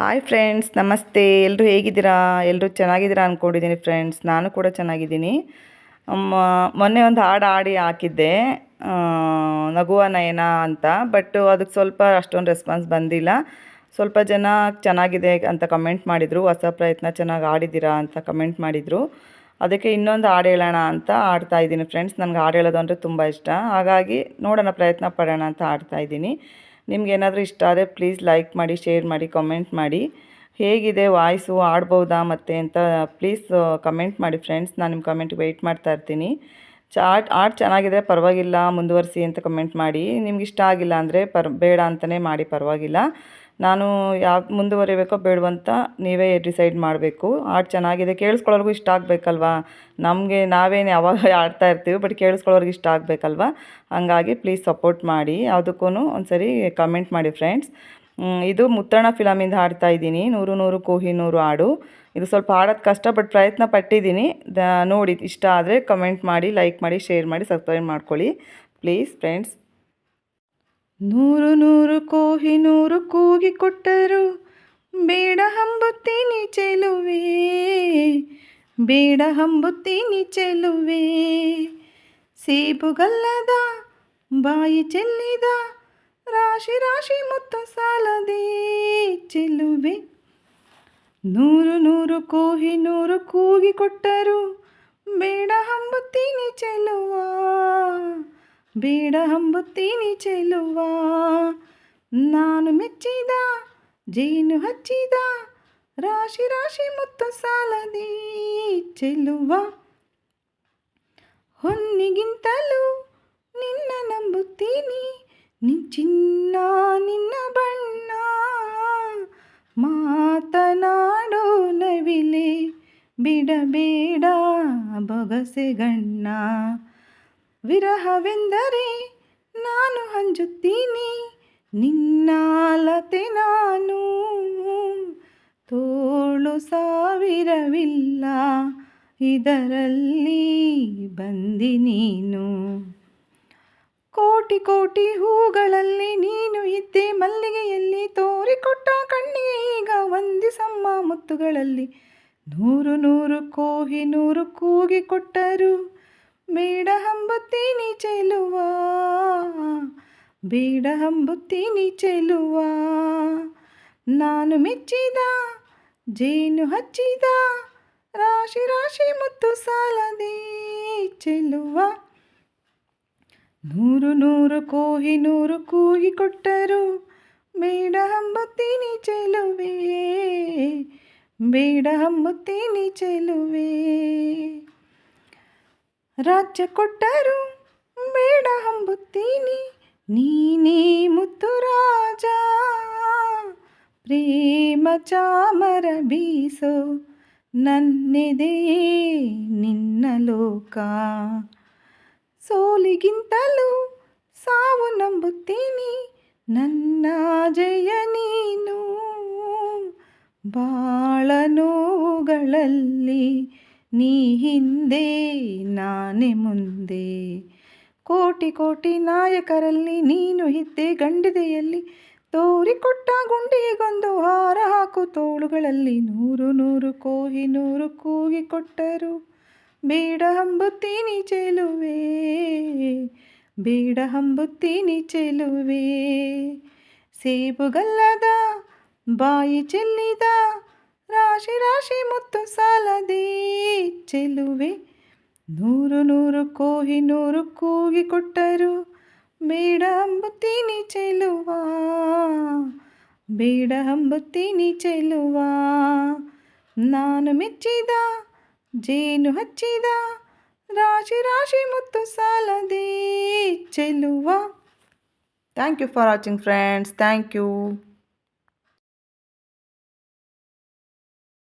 Hi friends ನಮಸ್ತೆ. ಎಲ್ಲರೂ ಹೇಗಿದ್ದೀರಾ? ಎಲ್ಲರೂ ಚೆನ್ನಾಗಿದ್ದೀರಾ ಅಂದ್ಕೊಂಡಿದ್ದೀನಿ ಫ್ರೆಂಡ್ಸ್ ನಾನು ಕೂಡ ಚೆನ್ನಾಗಿದ್ದೀನಿ. ಮೊನ್ನೆ ಒಂದು ಹಾಡು ಹಾಡಿ ಹಾಕಿದ್ದೆ. ನಗುವ ನಯನ ಅಂತ. ಬಟ್ ಅದಕ್ಕೆ ಸ್ವಲ್ಪ ಅಷ್ಟೊಂದು ರೆಸ್ಪಾನ್ಸ್ ಬಂದಿಲ್ಲ. ಸ್ವಲ್ಪ ಜನ ಚೆನ್ನಾಗಿದೆ ಅಂತ ಕಮೆಂಟ್ ಮಾಡಿದರು. ಹೊಸ ಪ್ರಯತ್ನ ಚೆನ್ನಾಗಿ ಆಡಿದ್ದೀರಾ ಅಂತ ಕಮೆಂಟ್ ಮಾಡಿದರು. ಅದಕ್ಕೆ ಇನ್ನೊಂದು ಹಾಡು ಹೇಳೋಣ ಅಂತ ಆಡ್ತಾ ಇದ್ದೀನಿ ಫ್ರೆಂಡ್ಸ್ ನನಗೆ ಹಾಡು ಹೇಳೋದು ಅಂದರೆ ತುಂಬ ಇಷ್ಟ. ಹಾಗಾಗಿ ನೋಡೋಣ ಪ್ರಯತ್ನ ಪಡೋಣ ಅಂತ ಆಡ್ತಾ ಇದ್ದೀನಿ. ನಿಮ್ಗೆ ಏನಾದರೂ ಇಷ್ಟ ಆದರೆ ಪ್ಲೀಸ್ ಲೈಕ್ ಮಾಡಿ ಶೇರ್ ಮಾಡಿ ಕಮೆಂಟ್ ಮಾಡಿ. ಹೇಗಿದೆ ವಾಯ್ಸು, ಆಡ್ಬೋದಾ ಮತ್ತೆ ಅಂತ ಪ್ಲೀಸ್ ಕಮೆಂಟ್ ಮಾಡಿ ಫ್ರೆಂಡ್ಸ್ ನಾನು ನಿಮ್ಮ ಕಮೆಂಟ್ ವೆಯ್ಟ್ ಮಾಡ್ತಾ ಇರ್ತೀನಿ. ಚಾಟ್ ಆರ್ಟ್ ಚೆನ್ನಾಗಿದ್ರೆ ಪರವಾಗಿಲ್ಲ, ಮುಂದುವರಿಸಿ ಅಂತ ಕಮೆಂಟ್ ಮಾಡಿ. ನಿಮ್ಗೆ ಇಷ್ಟ ಆಗಿಲ್ಲ ಅಂದರೆ ಪರ್, ಬೇಡ ಅಂತಲೇ ಮಾಡಿ, ಪರವಾಗಿಲ್ಲ. ನಾನು ಯಾವ ಮುಂದುವರಿಬೇಕೋ ಬೇಡವಂತ ನೀವೇ ಡಿಸೈಡ್ ಮಾಡಬೇಕು. ಹಾಡು ಚೆನ್ನಾಗಿದೆ, ಕೇಳಿಸ್ಕೊಳ್ಳೋರ್ಗೂ ಇಷ್ಟ ಆಗಬೇಕಲ್ವಾ? ನಮಗೆ ನಾವೇನು ಯಾವಾಗ ಆಡ್ತಾ ಇರ್ತೀವಿ, ಬಟ್ ಕೇಳಿಸ್ಕೊಳ್ಳೋರ್ಗೆ ಇಷ್ಟ ಆಗಬೇಕಲ್ವಾ? ಹಂಗಾಗಿ ಪ್ಲೀಸ್ ಸಪೋರ್ಟ್ ಮಾಡಿ. ಯಾವುದಕ್ಕೂ ಒಂದ್ಸರಿ ಕಮೆಂಟ್ ಮಾಡಿ ಫ್ರೆಂಡ್ಸ್. ಇದು ಮುತ್ತಣ ಫಿಲಮಿಂದ ಹಾಡ್ತಾ ಇದ್ದೀನಿ. ನೂರು ನೂರು ಕೋಹಿನೂರು ಹಾಡು. ಇದು ಸ್ವಲ್ಪ ಹಾಡೋದು ಕಷ್ಟ, ಬಟ್ ಪ್ರಯತ್ನ ಪಟ್ಟಿದ್ದೀನಿ. ದ, ನೋಡಿ, ಇಷ್ಟ ಆದರೆ ಕಮೆಂಟ್ ಮಾಡಿ, ಲೈಕ್ ಮಾಡಿ, ಶೇರ್ ಮಾಡಿ, ಸಬ್ಸ್ಕ್ರೈಬ್ ಮಾಡ್ಕೊಳ್ಳಿ. Please friends. ನೂರು ನೂರು ಕೋಹಿ ನೂರು ಕೂಗಿ ಕೊಟ್ಟರು. ಬೇಡ ಹಂಬುತ್ತೀನಿ ಚೆಲುವೆ. ಬೇಡ ಹಂಬುತ್ತೀನಿ ಚೆಲುವೆ. ಸೇಬುಗಲ್ಲದ, ಬಾಯಿ ಚೆಲ್ಲಿದ, ರಾಶಿ ರಾಶಿ ಮುತ್ತು ಸಾಲದೆ ಚೆಲುವೆ. ನೂರು ನೂರು ಕೋಹಿ ನೂರು ಕೂಗಿ ಕೊಟ್ಟರು. ಬೇಡ ಹಂಬುತ್ತೀನಿ ಚೆಲುವ. ಬೇಡ ಹಂಬುತ್ತೀನಿ ಚೆಲುವ. ನಾನು ಮೆಚ್ಚಿದ, ಜೇನು ಹಚ್ಚಿದ, ರಾಶಿ ರಾಶಿ ಮುತ್ತು ಸಾಲದಿ ಚೆಲುವ. ಹೊನ್ನಿಗಿಂತಲೂ ನಿನ್ನ ನಂಬುತ್ತೀನಿ ನಿನ್ ಚಿನ್ನ ನಿನ್ನ ಬಣ್ಣ. ಮಾತನಾಡೋ ನವಿಲೆ, ಬಿಡಬೇಡ ಬೊಗಸೆಗಣ್ಣ ವಿರಹವೆಂದರೆ ನಾನು ಹಂಜುತ್ತೀನಿ ನಿನ್ನಾಲತೆ ನಾನು. ತೋಳು ಸಾವಿರವಿಲ್ಲ, ಇದರಲ್ಲಿ ಬಂದಿ ನೀನು. ಕೋಟಿ ಕೋಟಿ ಹೂಗಳಲ್ಲಿ ನೀನು ಇದ್ದೆ, ಮಲ್ಲಿಗೆಯಲ್ಲಿ ತೋರಿಕೊಟ್ಟ ಕಣ್ಣಿಗೆ ಈಗ ವಂದಿಸಮ್ಮ ಮುತ್ತುಗಳಲ್ಲಿ. ನೂರು ನೂರು ಕೋಹಿ ನೂರು ಕೂಗಿ ಕೊಟ್ಟರು ಬೇಡ ಹಂಬುತ್ತೀನಿ ಚೆಲುವ ಬೇಡ ಹಂಬುತ್ತೀನಿ ಚೆಲುವ ನಾನು ಮೆಚ್ಚಿದ, ಜೇನು ಹಚ್ಚಿದ, ರಾಶಿ ರಾಶಿ ಮುತ್ತು ಸಾಲದೆ ಚೆಲುವ. ನೂರು ನೂರು ಕೋಹಿ ನೂರು ಕೂಗಿ ಕೊಟ್ಟರು ಬೇಡ ಹಂಬುತ್ತೀನಿ ಚೆಲುವೆ ಬೇಡ ಹಂಬುತ್ತೀನಿ ಚೆಲುವೆ ರಾಜ್ಯ ಕೊಟ್ಟರು ಬೇಡ ಹಂಬುತ್ತೀನಿ. ನೀನೇ ಮುತ್ತು ರಾಜ ಪ್ರೇಮ ಚಾಮರ ಬೀಸೋ. ನನ್ನೆದೆಯೇ ನಿನ್ನ ಲೋಕ. ಸೋಲಿಗಿಂತಲೂ ಸಾವು ನಂಬುತ್ತೀನಿ. ನನ್ನ ಜಯ ನೀನು. ಬಾಳ ನೋವುಗಳಲ್ಲಿ ನೀ ಹಿಂದೆ, ನಾನೇ ಮುಂದೆ. ಕೋಟಿ ಕೋಟಿ ನಾಯಕರಲ್ಲಿ ನೀನು ಇದ್ದೆ, ಗಂಡಿದೆಯಲ್ಲಿ ತೋರಿಕೊಟ್ಟ ಗುಂಡಿಗೊಂದು ಹಾರ ಹಾಕು ತೋಳುಗಳಲ್ಲಿ ನೂರು ನೂರು ಕೋಹಿ ನೂರು ಕೂಗಿ ಕೊಟ್ಟರು. ಬೇಡ ಹಂಬುತ್ತೀನಿ ಚೆಲುವೆ, ಬೇಡ ಹಂಬುತ್ತೀನಿ ಚೆಲುವೆ. ಸೇಬುಗಲ್ಲದ ಬಾಯಿ ಚೆಲ್ಲಿದ ರಾಶಿ ರಾಶಿ ಮುತ್ತು ಸಾಲದೆ ಚೆಲುವೆ ನೂರು ನೂರು ಕೋಹಿ ನೂರು ಕೂಗಿ ಕೊಟ್ಟರು ಬೇಡ ಹಂಬುತ್ತೀನಿ ಚೆಲುವ ಬೇಡ ಹಂಬುತ್ತೀನಿ ಚೆಲುವ ನಾನು ಮೆಚ್ಚಿದ ಜೇನು ಹಚ್ಚಿದ ರಾಶಿ ರಾಶಿ ಮುತ್ತು ಸಾಲದೆ ಚೆಲುವ thank you for watching friends thank you